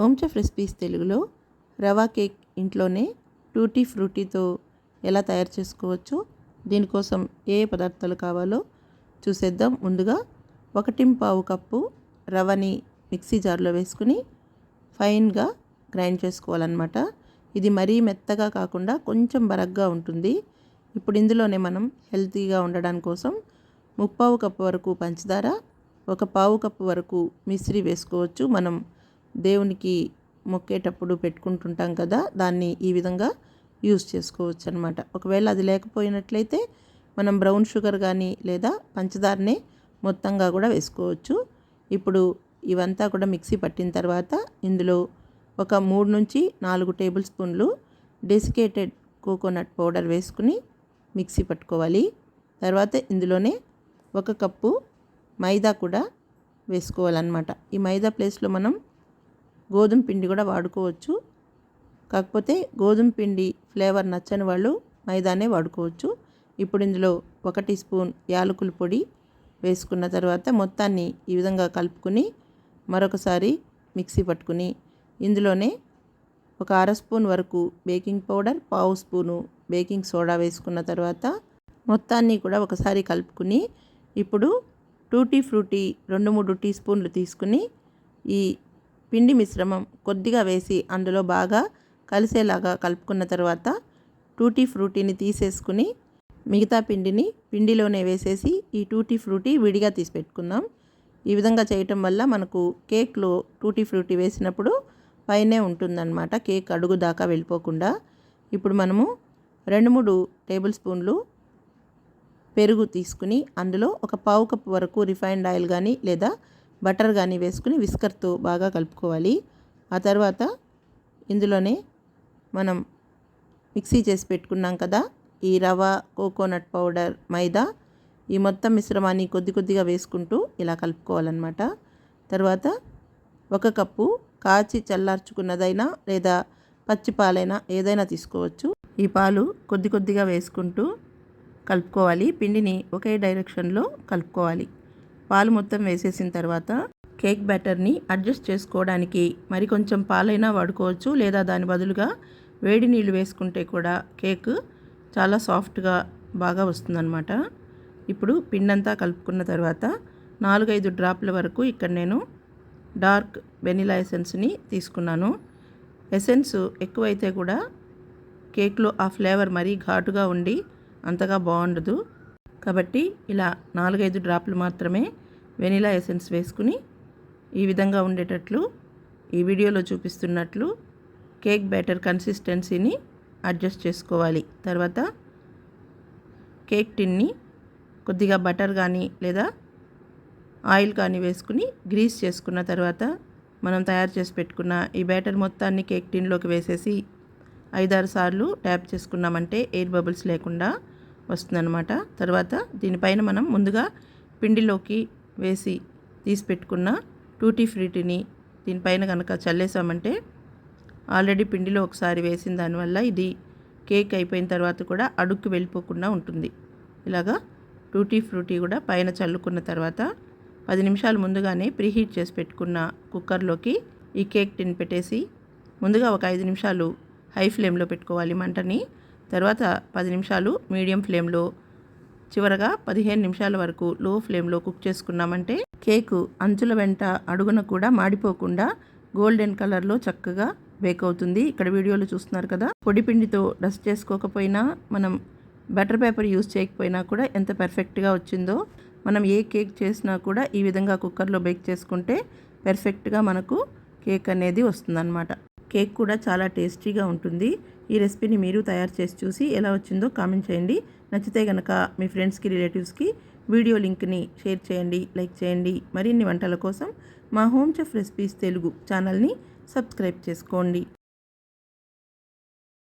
హోమ్చ chef recipes తెలుగులో rava cake ఇంట్లోనే టూటీ ఫ్రూటీతో ఎలా తయారు చేసుకోవచ్చో దీనికోసం ఏ పదార్థాలు కావాలో చూసేద్దాం. ముందుగా ఒకటి పావు కప్పు రవని మిక్సీ జార్లో వేసుకుని ఫైన్గా గ్రైండ్ చేసుకోవాలన్నమాట. ఇది మరీ మెత్తగా కాకుండా కొంచెం బరగ్గా ఉంటుంది. ఇప్పుడు ఇందులోనే మనం హెల్తీగా ఉండడం కోసం ముప్పావు కప్పు వరకు పంచదార ఒక పావు కప్పు వరకు మిశ్రీ వేసుకోవచ్చు. మనం దేవునికి మొక్కేటప్పుడు పెట్టుకుంటుంటాం కదా దాన్ని ఈ విధంగా యూస్ చేసుకోవచ్చు అనమాట ఒకవేళ అది లేకపోయినట్లయితే మనం బ్రౌన్ షుగర్ కానీ లేదా పంచదారనే మొత్తంగా కూడా వేసుకోవచ్చు. ఇప్పుడు ఇవంతా కూడా మిక్సీ పట్టిన తర్వాత ఇందులో ఒక మూడు నుంచి నాలుగు టేబుల్ స్పూన్లు డెసికేటెడ్ కోకోనట్ పౌడర్ వేసుకుని మిక్సీ పట్టుకోవాలి. తర్వాత ఇందులోనే ఒక కప్పు మైదా కూడా వేసుకోవాలన్నమాట. ఈ మైదా ప్లేస్లో మనం గోధుమ పిండి కూడా వాడుకోవచ్చు. కాకపోతే గోధుమ పిండి ఫ్లేవర్ నచ్చని వాళ్ళు మైదానే వాడుకోవచ్చు. ఇప్పుడు ఇందులో ఒక టీ స్పూన్ యాలకుల పొడి వేసుకున్న తర్వాత మొత్తాన్ని ఈ విధంగా కలుపుకుని మరొకసారి మిక్సీ పట్టుకుని ఇందులోనే ఒక అర స్పూన్ వరకు బేకింగ్ పౌడర్ పావు స్పూను బేకింగ్ సోడా వేసుకున్న తర్వాత మొత్తాన్ని కూడా ఒకసారి కలుపుకుని ఇప్పుడు టూటీ ఫ్రూటీ రెండు మూడు టీ స్పూన్లు తీసుకుని ఈ పిండి మిశ్రమం కొద్దిగా వేసి అందులో బాగా కలిసేలాగా కలుపుకున్న తర్వాత టూటీ ఫ్రూటీని తీసేసుకుని మిగతా పిండిని పిండిలోనే వేసేసి ఈ టూటీ ఫ్రూటీ విడిగా తీసి పెట్టుకుందాం. ఈ విధంగా చేయటం వల్ల మనకు కేక్లో టూటీ ఫ్రూటీ వేసినప్పుడు పైనే ఉంటుందన్నమాట. కేక్ అడుగు దాకా వెళ్ళిపోకుండా ఇప్పుడు మనము రెండు మూడు టేబుల్ స్పూన్లు పెరుగు తీసుకుని అందులో ఒక పావు కప్పు వరకు రిఫైన్డ్ ఆయిల్ కానీ లేదా బటర్ కానీ వేసుకుని విస్కర్తో బాగా కలుపుకోవాలి. ఆ తర్వాత ఇందులోనే మనం మిక్సీ చేసి పెట్టుకున్నాం కదా ఈ రవ కోకోనట్ పౌడర్ మైదా ఈ మొత్తం మిశ్రమాన్ని కొద్ది కొద్దిగా వేసుకుంటూ ఇలా కలుపుకోవాలన్నమాట. తర్వాత ఒక కప్పు కాచి చల్లార్చుకున్నదైనా లేదా పచ్చి పాలైనా ఏదైనా తీసుకోవచ్చు. ఈ పాలు కొద్ది కొద్దిగా వేసుకుంటూ కలుపుకోవాలి. పిండిని ఒకే డైరెక్షన్లో కలుపుకోవాలి. పాలు మొత్తం వేసేసిన తర్వాత కేక్ బ్యాటర్ని అడ్జస్ట్ చేసుకోవడానికి మరి కొంచెం పాలైనా వాడుకోవచ్చు లేదా దాని బదులుగా వేడి నీళ్ళు వేసుకుంటే కూడా కేక్ చాలా సాఫ్ట్గా బాగా వస్తుందన్నమాట. ఇప్పుడు పిండంతా కలుపుకున్న తర్వాత నాలుగైదు డ్రాప్ల వరకు ఇక్కడ నేను డార్క్ వెనిలా ఎసెన్స్ని తీసుకున్నాను. ఎసెన్స్ ఎక్కువైతే కూడా కేక్లో ఆ ఫ్లేవర్ మరీ ఘాటుగా ఉండి అంతగా బాగుండదు. కాబట్టి ఇలా నాలుగైదు డ్రాప్లు మాత్రమే వెనిలా ఎసెన్స్ వేసుకుని ఈ విధంగా ఉండేటట్లు ఈ వీడియోలో చూపిస్తున్నట్లు కేక్ బ్యాటర్ కన్సిస్టెన్సీని అడ్జస్ట్ చేసుకోవాలి. తర్వాత కేక్ టిన్ని కొద్దిగా బటర్ కానీ లేదా ఆయిల్ కానీ వేసుకుని గ్రీస్ చేసుకున్న తర్వాత మనం తయారు చేసి పెట్టుకున్న ఈ బ్యాటర్ మొత్తాన్ని కేక్ టిన్లోకి వేసేసి ఐదారు సార్లు ట్యాప్ చేసుకున్నామంటే ఎయిర్ బబుల్స్ లేకుండా వస్తుందన్నమాట. తర్వాత దీనిపైన మనం ముందుగా పిండిలోకి వేసి తీసి పెట్టుకున్న టూటీ ఫ్రూటీని దీనిపైన కనుక చల్లేసామంటే ఆల్రెడీ పిండిలో ఒకసారి వేసిన దానివల్ల ఇది కేక్ అయిపోయిన తర్వాత కూడా అడుక్కు వెళ్ళిపోకుండా ఉంటుంది. ఇలాగా టూటీ ఫ్రూటీ కూడా పైన చల్లుకున్న తర్వాత పది నిమిషాలు ముందుగానే ప్రీహీట్ చేసి పెట్టుకున్న కుక్కర్లోకి ఈ కేక్ టిన్ పెట్టేసి ముందుగా ఒక ఐదు నిమిషాలు హై ఫ్లేమ్లో పెట్టుకోవాలి మంటని. తర్వాత పది నిమిషాలు మీడియం ఫ్లేమ్లో చివరగా పదిహేను నిమిషాల వరకు లో ఫ్లేమ్లో కుక్ చేసుకున్నామంటే కేకు అంచుల వెంట అడుగున కూడా మాడిపోకుండా గోల్డెన్ కలర్లో చక్కగా బేక్ అవుతుంది. ఇక్కడ వీడియోలో చూస్తున్నారు కదా. పొడి పిండితో డస్ట్ చేసుకోకపోయినా మనం బటర్ పేపర్ యూస్ చేయకపోయినా కూడా ఎంత పర్ఫెక్ట్గా వచ్చిందో మనం ఏ కేక్ చేసినా కూడా ఈ విధంగా కుక్కర్లో బేక్ చేసుకుంటే పర్ఫెక్ట్గా మనకు కేక్ అనేది వస్తుందన్నమాట. కేక్ కూడా చాలా టేస్టీగా ఉంటుంది. ఈ రెసిపీని మీరు తయారు చేసి చూసి ఎలా వచ్చిందో కామెంట్ చేయండి. నచ్చితే కనుక మీ ఫ్రెండ్స్కి రిలేటివ్స్కి వీడియో లింక్ని షేర్ చేయండి లైక్ చేయండి. మరిన్ని వంటల కోసం మా హోమ్ చెఫ్ రెసిపీస్ తెలుగు ఛానల్ని సబ్స్క్రైబ్ చేసుకోండి.